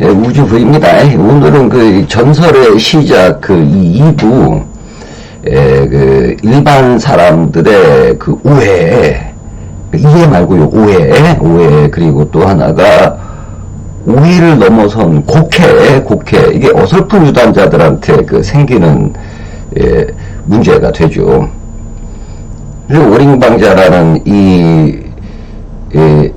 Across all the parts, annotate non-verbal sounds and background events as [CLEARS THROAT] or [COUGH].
예, 우주부입니다. 오늘은 그 전설의 시작 그 2부, 예, 그 일반 사람들의 그 오해, 이해 말고요, 오해, 오해, 그리고 또 하나가 오해를 넘어선 곡해, 곡해, 이게 어설픈 유단자들한테 그 생기는, 예, 문제가 되죠. 그리고 오링방자라는 이, 예,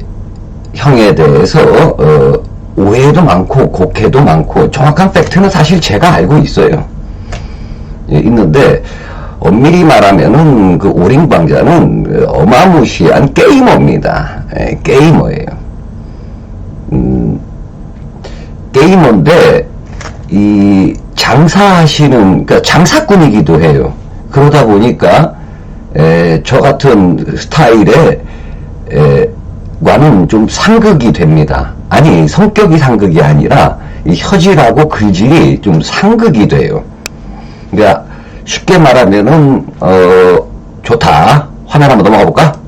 형에 대해서 어, 오해도 많고 곡해도 많고 정확한 팩트는 사실 제가 알고 있어요. 예, 있는데 엄밀히 말하면은 그 오링방자는 그 어마무시한 게이머입니다. 예, 게이머예요. 음, 게이머인데 이 장사하시는 그러니까 장사꾼이기도 해요. 그러다 보니까 에, 저 같은 스타일의 에, 과는 좀 상극이 됩니다. 아니 성격이 상극이 아니라 이 혀질하고 글질이 좀 상극이 돼요. 그러니까 쉽게 말하면은 어 좋다. 화면 한번 넘어가 볼까?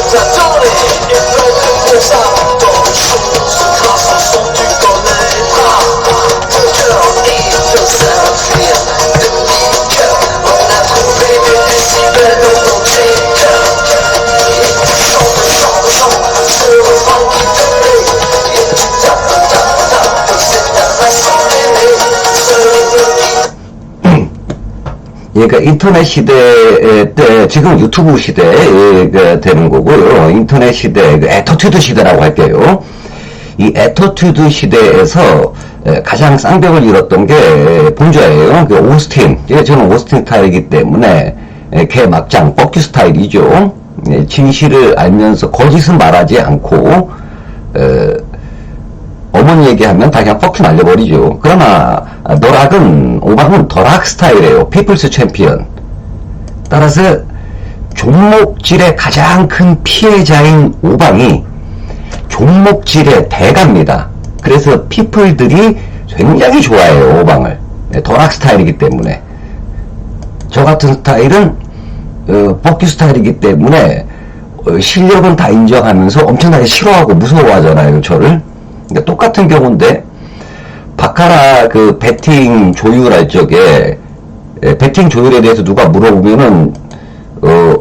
culture. 그러니까 인터넷 시대 때 지금 유튜브 시대가 되는 거고요. 인터넷 시대 그 애터튜드 시대라고 할게요. 이 애터튜드 시대에서 에, 가장 쌍벽을 잃었던 게 본좌예요. 그 오스틴. 예, 저는 오스틴 스타일이기 때문에 에, 걔 막장 뻑큐 스타일이죠. 예, 진실을 알면서 거짓은 말하지 않고 얘기하면 다 그냥 뻑큐 날려버리죠. 그러나 아, 노락은 오방은 더락 스타일이에요. 피플스 챔피언. 따라서 종목질의 가장 큰 피해자인 오방이 종목질의 대가입니다. 그래서 피플들이 굉장히 좋아해요. 오방을. 네, 더락 스타일이기 때문에. 저 같은 스타일은 어, 뻑큐 스타일이기 때문에 어, 실력은 다 인정하면서 엄청나게 싫어하고 무서워하잖아요. 저를. 그러니까 똑같은 경우인데 바카라 그 배팅 조율할 적에 에, 배팅 조율에 대해서 누가 물어보면은 어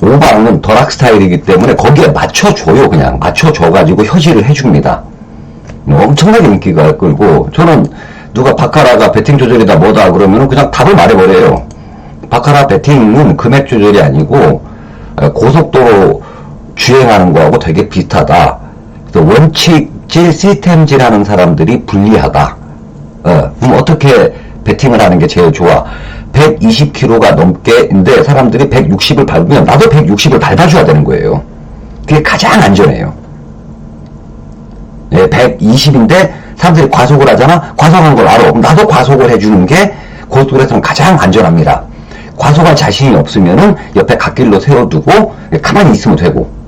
오방은 더락 스타일이기 때문에 거기에 맞춰줘요 그냥. 맞춰줘가지고 혀질을 해줍니다. 엄청나게 인기가 끌고 저는 누가 바카라가 배팅 조절이다 뭐다 그러면은 그냥 답을 말해버려요. 바카라 배팅은 금액 조절이 아니고 에, 고속도로 주행하는 거하고 되게 비슷하다. 원칙 질 시스템질 하는 사람들이 불리하다 어, 그럼 어떻게 배팅을 하는 게 제일 좋아? 120km가 넘게인데 사람들이 160을 밟으면 나도 160을 밟아줘야 되는 거예요. 그게 가장 안전해요. 예, 120인데 사람들이 과속을 하잖아? 과속한 걸 알아. 그럼 나도 과속을 해주는 게 고속도로에서는 가장 안전합니다. 과속할 자신이 없으면은 옆에 갓길로 세워두고 가만히 있으면 되고 그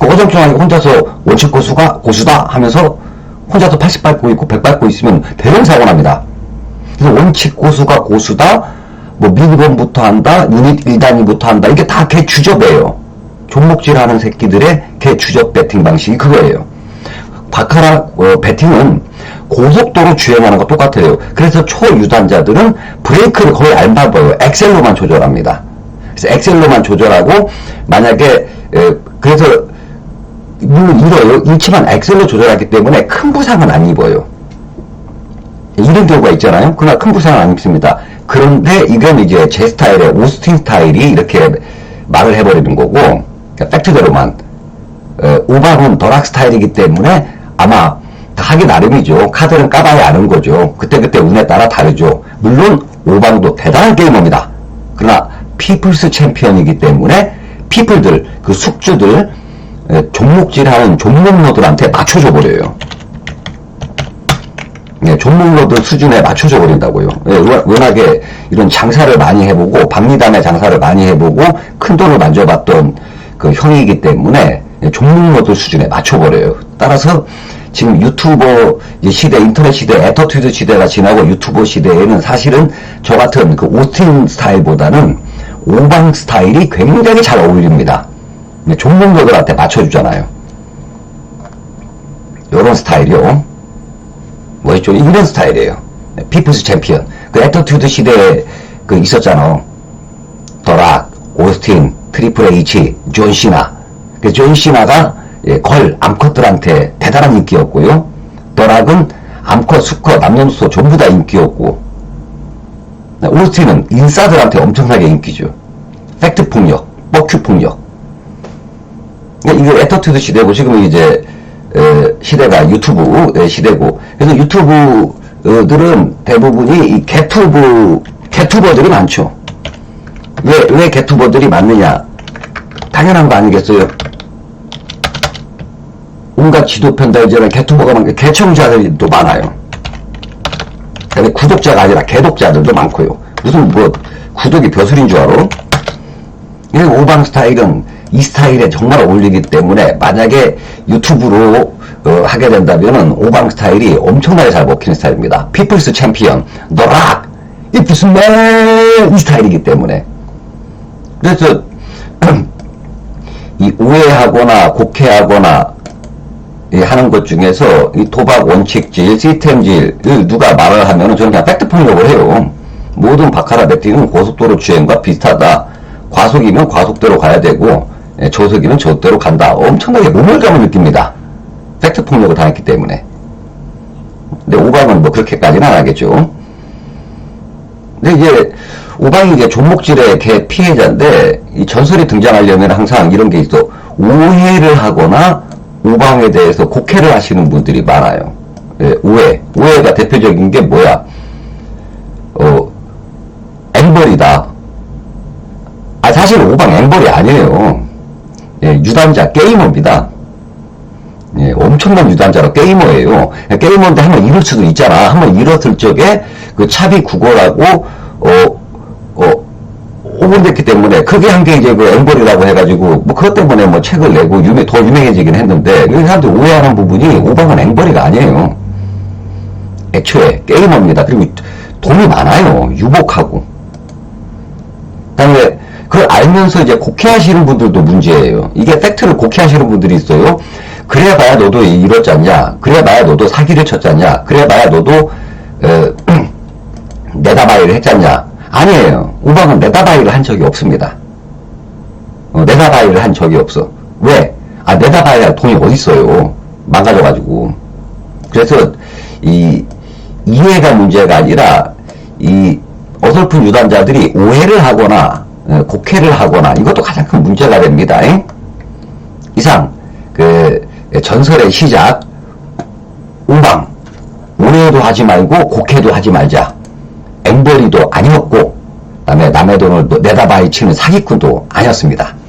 어정쩡하게 혼자서 원칙 고수가 고수다 하면서 혼자서 80 밟고 있고 100 밟고 있으면 대형 사고 납니다. 그래서 원칙 고수가 고수다, 뭐 미리범부터 한다, 유닛 1단위부터 한다, 이게 다걔 주접이에요. 종목질 하는 새끼들의 걔 주접 배팅 방식이 그거예요. 바카라 어, 배팅은 고속도로 주행하는 거 똑같아요. 그래서 초유단자들은 브레이크를 거의 안 밟아요. 엑셀로만 조절합니다. 그래서 엑셀로만 조절하고 만약에 에, 그래서 물론 잃어요. 잃지만 엑셀로 조절하기 때문에 큰 부상은 안 입어요. 이런 경우가 있잖아요. 그러나 큰 부상은 안 입습니다. 그런데 이건 이제 제 스타일의 오스틴 스타일이 이렇게 말을 해버리는 거고, 그러니까 팩트대로만. 어, 오방은 더락 스타일이기 때문에 아마 다 하기 나름이죠. 카드는 까봐야 아는 거죠. 그때그때 운에 따라 다르죠. 물론 오방도 대단한 게이머입니다. 그러나 피플스 챔피언이기 때문에 피플들, 그 숙주들, 예, 종목질하는 종목러들한테 맞춰줘 버려요. 예, 종목러들 수준에 맞춰져 버린다고요. 예, 워- 워낙에 이런 장사를 많이 해보고 박리담의 장사를 많이 해보고 큰 돈을 만져봤던 그 형이기 때문에 예, 종목러들 수준에 맞춰버려요. 따라서 지금 유튜버 시대, 인터넷 시대, 애터튜드 시대가 지나고 유튜버 시대에는 사실은 저 같은 그 오스틴 스타일보다는 오방 스타일이 굉장히 잘 어울립니다. 예, 종목러들한테 맞춰주잖아요. 요런 스타일이요. 뭐였죠? 이런 스타일이에요. 피플스 챔피언. 그 애터튜드 시대에 그 있었잖아. 더락, 오스틴, 트리플 H, 존 시나. 그 존 시나가 예, 걸, 암컷들한테 대단한 인기였고요. 더락은 암컷, 수컷, 남녀노소 전부 다 인기였고. 오스틴은 인싸들한테 엄청나게 인기죠. 팩트 폭력, 뻑큐 폭력. 그러니까 이게 애터튜드 시대고 지금 이제 에, 시대가 유튜브 의 시대고 그래서 유튜브들은 대부분이 이 개투브 개투버들이 많죠. 왜 왜 개투버들이 많느냐? 당연한 거 아니겠어요? 온갖 지도 편달자는 개투버가 많고 개청자들이 또 많아요. 구독자가 아니라 개독자들도 많고요. 무슨 뭐 구독이 벼슬인 줄 알아? 이 오방 스타일은 이 스타일에 정말 어울리기 때문에 만약에 유튜브로 어, 하게 된다면은 오방 스타일이 엄청나게 잘 먹히는 스타일입니다. 피플스 챔피언, 너락, 이 무슨 맨이 스타일이기 때문에. 그래서 [CLEARS THROAT] 이 오해하거나 곡해하거나 이 하는 것 중에서 이 도박 원칙질, 시스템질 을 누가 말을 하면은 저는 그냥 팩트 폭력을 해요. 모든 바카라 배팅은 고속도로 주행과 비슷하다. 과속이면 과속대로 가야 되고 예, 저속이면 저대로 간다. 엄청나게 모멸감을 느낍니다. 팩트 폭력을 당했기 때문에. 근데 오방은 뭐 그렇게까지는 안 하겠죠. 근데 이제 오방이 이제 종목질의 개 피해자인데 이 전설이 등장하려면 항상 이런 게 있어 오해를 하거나 오방에 대해서 곡해를 하시는 분들이 많아요. 예, 오해. 오해가 대표적인 게 뭐야? 어, 앵벌이다. 아, 사실 오방 앵벌이 아니에요. 예, 유단자, 게이머입니다. 예, 엄청난 유단자로 게이머예요. 게이머인데 한번 잃을 수도 있잖아. 한번 잃었을 적에 그 차비 구걸하고, 어, 어, 오분됐기 때문에 그게 한 게 이제 그 앵벌이라고 해가지고 뭐 그것 때문에 뭐 책을 내고 유명, 더 유명해지긴 했는데 그 사람들 오해하는 부분이 오방은 앵벌이가 아니에요. 애초에 게이머입니다. 그리고 돈이 많아요. 유복하고. 그걸 알면서 이제 곡해하시는 분들도 문제예요. 이게 팩트를 곡해하시는 분들이 있어요. 그래 봐야 너도 이렇잖냐. 그래 봐야 너도 사기를 쳤잖냐. 그래 봐야 너도 어, [CLEARS THROAT] 내다바이를 했잖냐. 아니에요. 우방은 내다바이를 한 적이 없습니다. 어, 내다바이를 한 적이 없어. 왜? 아 내다바이가 돈이 어딨어요. 망가져가지고. 그래서 이 이해가 문제가 아니라 이 어설픈 유단자들이 오해를 하거나 어, 곡해를 하거나 이것도 가장 큰 문제가 됩니다. 잉? 이상 그 전설의 시작 우방 오해도 하지 말고 곡해도 하지 말자 앵벌이도 아니었고 그다음에 남의 돈을 내다바이 치는 사기꾼도 아니었습니다.